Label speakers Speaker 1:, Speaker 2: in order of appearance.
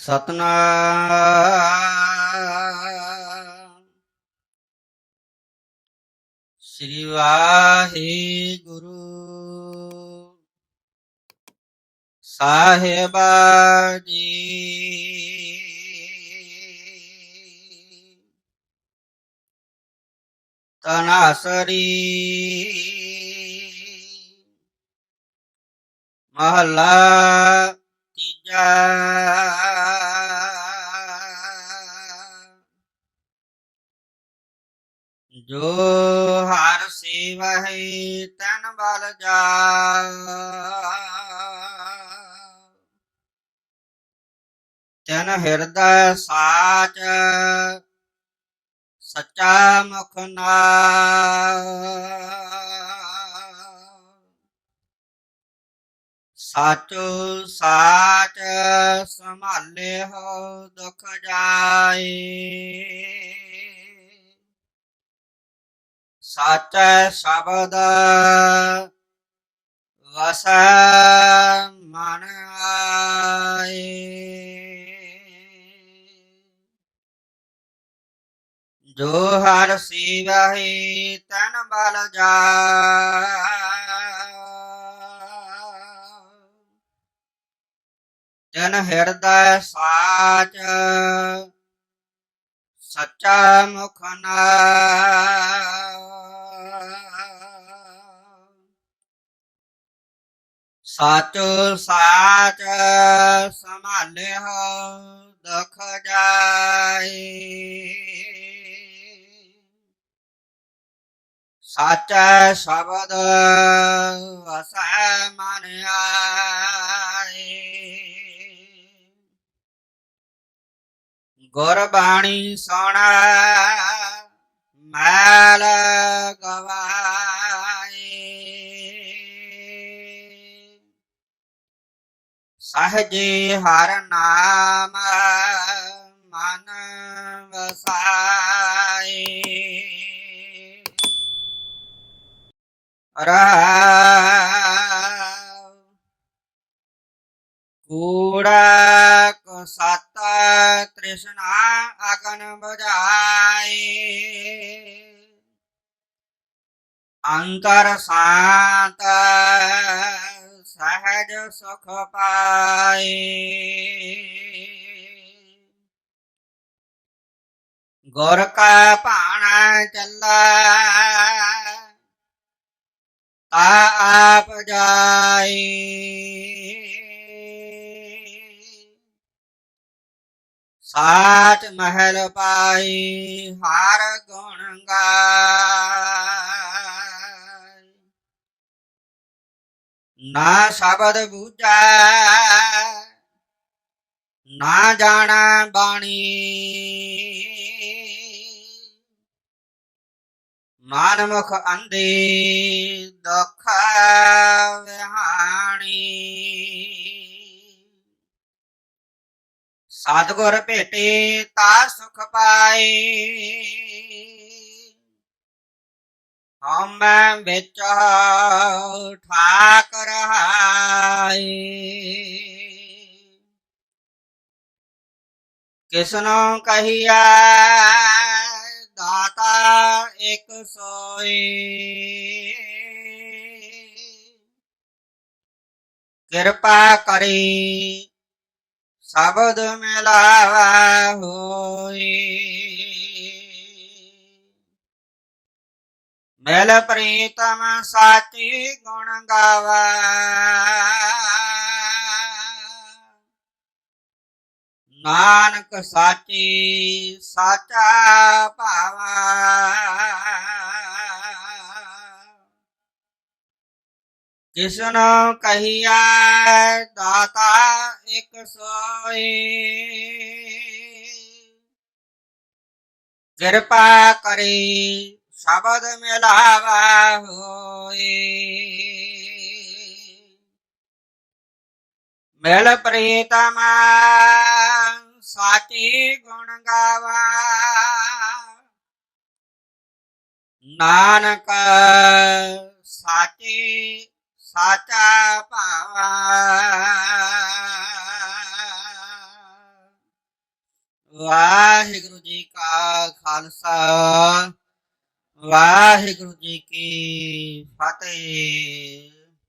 Speaker 1: ਸਤਨਾਮ। ਸ੍ਰੀ ਵਾਹਿਗੁਰੂ। ਸਾਹਿਬਾ ਜੀ। ਤਨਾਸਰੀ ਮਹਲਾ ਤੀਜਾ। ਜੋ ਹਰ ਸੇਵਹਿ ਤਨ ਬਲ ਜਾ ਤਨ ਹਿਰਦੈ ਸਾਚ, ਸੱਚਾ ਮੁਖ ਨਾ ਸਾਚੋ ਸਾਚ, ਸੰਭਾਲੇ ਹੋ ਦੁਖ ਜਾਏ। ਸਾਚੈ ਸ਼ਬਦ ਵਸੈ ਮਨ ਆਏ। ਜੋ ਹਰ ਸੇਵਹਿ ਤਨ ਬਲ ਜਾ ਜਨ ਹਿਰਦੈ ਸਾਚ ਸੱਚਾ ਮੁਖ ਨਾ ਸਚ ਸਾਚ ਸੰਭਾਲੇ ਹੋ ਦੁਖ ਜਾਏ। ਸਾਚਾ ਸ਼ਬਦ ਵਸੈ, ਮਨ ਆਏ। ਗੁਰ ਬਾਣੀ ਸੋਣਾ, ਮੈਂ ਸਹਜੇ ਹਰ ਨਾਮ ਮਨ ਵਸਾਏ ਰਾਮ। ਕੂੜਾ ਕੋ ਸਤ ਤ੍ਰਿਸ਼ਨਾ ਅਗਨ ਬੁਝਾਏ ਅੰਤਰ ਸਾਤ ਸਹਿਜ ਸੁਖ ਪਾਏ ਗੁਰ ਕਾ ਭਾਣਾ ਚੱਲਾ ਤਾ ਆਪ ਜਾਈ ਸਾਚ ਮਹਿਲ ਪਾਈ ਹਰ ਗੁਣ ਗਾ ਨਾ ਸ਼ਬਦ ਬੂਝੈ, ਨਾ ਜਾਣਾ ਬਾਣੀ। ਮਨ ਮੁਖ ਅੰਧੇ ਦੁਖ ਵਿਹਾਣੀ। ਸਤਿਗੁਰ ਭੇਟੇ ਤਾ ਸੁਖ ਪਾਏ। ਹਮੈ ਵਿੱਚ ਠਾਕ ਰਹਾਏ ਕਿਸਨੋ ਕਹੀਆ ਦਾਤਾ ਇੱਕ ਸੋਈ। ਕਿਰਪਾ ਕਰੀ ਸ਼ਬਦ ਮਿਲਾਵਾ ਹੋਈ ਮਿਲ ਪ੍ਰੀਤਮ ਸਾਚੀ ਗੁਣ ਗਾਵਾ। ਨਾਨਕ ਸਾਚੀ ਸਾਚਾ ਭਾਵਾ। ਜਿਸਨੋ ਕਹੀਆ ਦਾਤਾ ਇੱਕ ਸੋਏ ਕਿਰਪਾ ਕਰੀ ਸ਼ਬਦ ਮਿਲਾਵਾ ਹੋਏ। ਮਿਲ ਪ੍ਰੀਤਮ, ਸਾਚੀ ਗੁਣ ਗਾਵਾ। ਨਾਨਕ, ਸਾਚੀ, ਸਾਚਾ ਭਾਵਾ। ਵਾਹਿਗੁਰੂ ਜੀ ਕਾ ਖਾਲਸਾ। ਵਾਹਿਗੁਰੂ ਜੀ ਕੀ ਫਤਿਹ।